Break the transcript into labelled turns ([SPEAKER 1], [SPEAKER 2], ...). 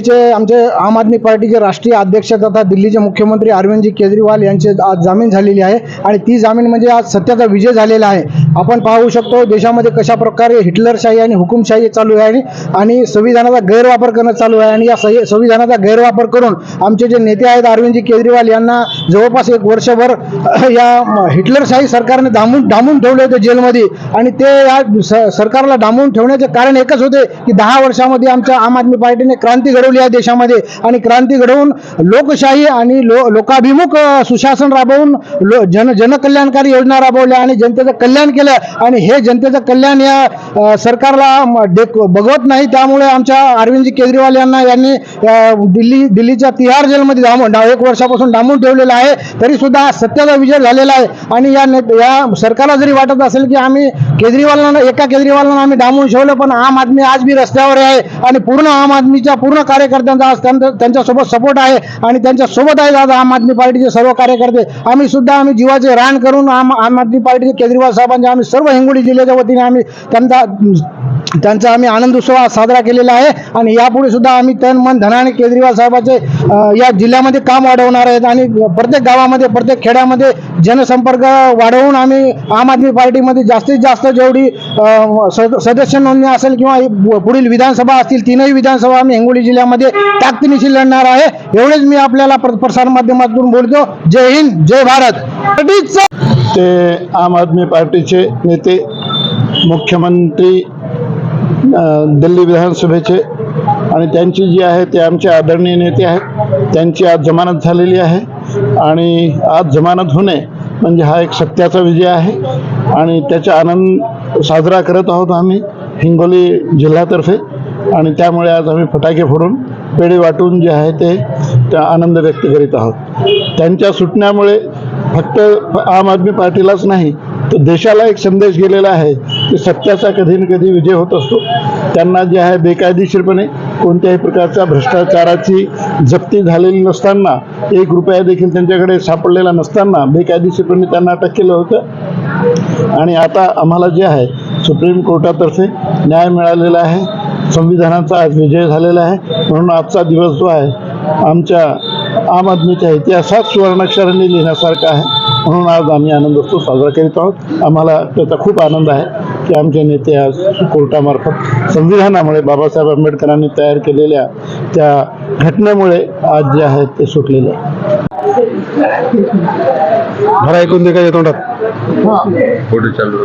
[SPEAKER 1] चे आमचे आम आदमी पार्टीचे राष्ट्रीय अध्यक्ष तथा दिल्लीचे मुख्यमंत्री अरविंदजी केजरीवाल यांचे आज जामीन झालेली आहे. आणि ती जामीन म्हणजे आज सत्याचा विजय झालेला आहे. आपण पाहू शकतो देशामध्ये कशा प्रकारे हिटलरशाही आणि हुकुमशाही चालू आहे आणि- आणि संविधानाचा गैरवापर करणं चालू आहे. आणि या संविधानाचा गैरवापर करून आमचे जे नेते आहेत अरविंदजी केजरीवाल यांना जवळपास एक वर्षभर या हिटलरशाही सरकारने डांबून डांबून ठेवले होते जेलमध्ये. आणि ते या सरकारला डांबून ठेवण्याचे कारण एकच होते की दहा वर्षामध्ये आमच्या आम आदमी पार्टीने क्रांती घडवली आहे देशामध्ये. आणि क्रांती घडवून लोकशाही आणि लो लोकाभिमुख सुशासन राबवून लो जन जनकल्याणकारी योजना राबवल्या आणि जनतेचं कल्याण केलं. आणि हे जनतेचं कल्याण या सरकारला डेक बघवत नाही. त्यामुळे आमच्या अरविंदजी केजरीवाल यांना यांनी दिल्ली दिल्लीच्या तिहार जेलमध्ये डांबून एक वर्षापासून डांबून ठेवलेलं आहे. तरी सुद्धा सत्याचा विजय झालेला आहे. आणि या ने या सरकारला जरी वाटत असेल की आम्ही केजरीवालांना एका केजरीवालांना आम्ही डांबून ठेवलं पण आम आदमी आज बी रस्त्यावर आहे. आणि पूर्ण आम आदमीच्या पूर्ण कार्यकर्त्यांचा आज त्यांच्यासोबत सपोर्ट आहे. आणि त्यांच्यासोबत आज आम आदमी पार्टीचे सर्व कार्यकर्ते. आम्ही सुद्धा आम्ही जीवाचे रान करून आम आम आदमी पार्टीचे केजरीवाल साहेबांच्या आम्ही सर्व हिंगोली जिल्ह्याच्या वतीने आम्ही त्यांचा त्यांचा आम्ही आनंद उत्सव साजरा केलेला आहे. आणि यापुढे सुद्धा आम्ही तन मन धनाने केजरीवाल साहेबाचे या जिल्ह्यामध्ये काम वाढवणार आहेत. आणि प्रत्येक गावामध्ये प्रत्येक खेड्यामध्ये जनसंपर्क वाढवून आम्ही आम आदमी पार्टीमध्ये जास्तीत जास्त जेवढी सदस्य नोंदणी असेल किंवा पुढील विधानसभा असतील तीनही विधानसभा आम्ही हिंगोली जिल्ह्यामध्ये ताकदीनिशी लढणार आहे. एवढेच मी आपल्याला प्र- बोलतो. जय हिंद जय भारत.
[SPEAKER 2] ते आम आदमी पार्टीचे नेते मुख्यमंत्री दिल्ली विधानसभेचे आणि त्यांची जी आहे ते आमचे आदरणीय नेते आहेत. त्यांची आज जमानत झालेली आहे आणि आज जमानत होणे म्हणजे हा एक सत्याचा विजय आहे आणि त्याचा आनंद साजरा करत आहोत आम्ही हिंगोली जिल्ह्यातर्फे आणि त्यामुळे आज आम्ही फटाके फोडून पेढे वाटून जे आहे ते त्या आनंद व्यक्त करीत आहोत. त्यांच्या सुटण्यामुळे फक्त आम आदमी पार्टीलाच नाही तर देशाला एक संदेश गेलेला आहे की सत्याचा कधी ना कधी विजय होत असतो. त्यांना जे आहे बेकायदेशीरपणे कोणत्याही प्रकारचा भ्रष्टाचाराची जप्ती झालेली नसताना एक रुपया देखील त्यांच्याकडे सापडलेला नसताना बेकायदेशीरपणे त्यांना अटक केलं होतं. आणि आता आम्हाला जे आहे सुप्रीम कोर्टातर्फे न्याय मिळालेला आहे. संविधानाचा आज विजय झालेला आहे. म्हणून आजचा दिवस जो आहे आमच्या आम आदमीच्या इतिहासात सुवर्णाक्षरांनी लिहिण्यासारखा आहे. म्हणून आज आम्ही आनंदोत्सव साजरा करीत आहोत. आम्हाला त्याचा खूप आनंद आहे की आमचे नेते आज कोर्टामार्फत संविधानामुळे बाबासाहेब आंबेडकरांनी तयार केलेल्या त्या घटनेमुळे आज जे आहे ते सुटलेले आहे.
[SPEAKER 1] भरा ऐकून दे काय तोंडात?
[SPEAKER 3] फोटो चालू